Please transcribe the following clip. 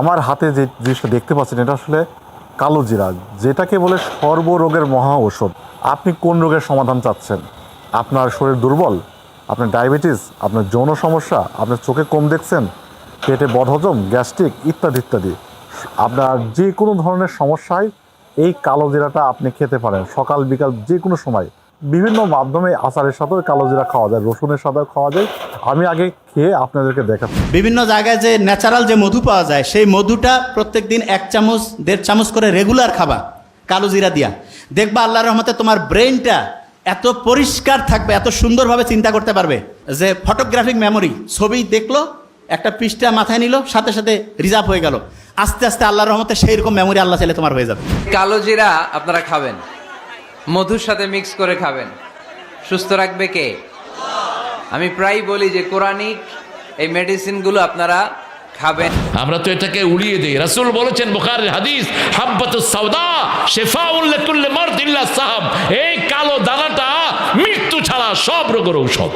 আমার হাতে যে জিনিসটা দেখতে পাচ্ছেন, এটা আসলে কালো জিরা যেটাকে বলে সর্বরোগের মহা ঔষধ। আপনি কোন রোগের সমাধান চাচ্ছেন? আপনার শরীর দুর্বল? আপনার ডায়াবেটিস? আপনার যৌন সমস্যা? আপনার চোখে কম দেখছেন? পেটে বদহজম? গ্যাস্ট্রিক? ইত্যাদি ইত্যাদি। আপনার যে কোনো ধরনের সমস্যায় এই কালো জিরাটা আপনি খেতে পারেন। সকাল, বিকাল যে কোনো সময়। বিভিন্ন মাধ্যমে আচারের সাথেও কালো জিরা খাওয়া যায় রসুনের সাথেও খাওয়া যায়। আমি আগে খেয়ে আপনাদেরকে দেখাচ্ছি। বিভিন্ন জায়গায় যে ন্যাচারাল যে মধু পাওয়া যায় সেই মধুটা প্রত্যেক দিন এক চামচ দেড় চামচ করে রেগুলার খাবা কালো জিরা দিয়া। দেখবা আল্লাহর রহমতে তোমার ব্রেনটা এত পরিষ্কার থাকবে এত সুন্দরভাবে চিন্তা করতে পারবে যে ফটোগ্রাফিক মেমোরি ছবি দেখল একটা পৃষ্ঠা মাথায় নিল সাথে সাথে রিজার্ভ হয়ে গেল। আস্তে আস্তে আল্লাহর রহমতে সেই রকম মেমোরি আল্লাহ চাইলে তোমার হয়ে যাবে। কালো জিরা আপনারা খাবেন। মধুর সাথে মিক্স করে খাবেন। সুস্থ রাখবে কে? আমি প্রায় বলি যে কোরআনিক এই মেডিসিনগুলো আপনারা খাবেন। আমরা তো এটাকে উড়িয়ে দিই। রাসূল বলেছেন বুখারীর হাদিস হাব্বাতুস শেফা শিফাউল লিকুল্লি মারদিল্লাহ সাহাব। এই কালো দানাটা মৃত্যু ছাড়া সব রোগের ঔষধ।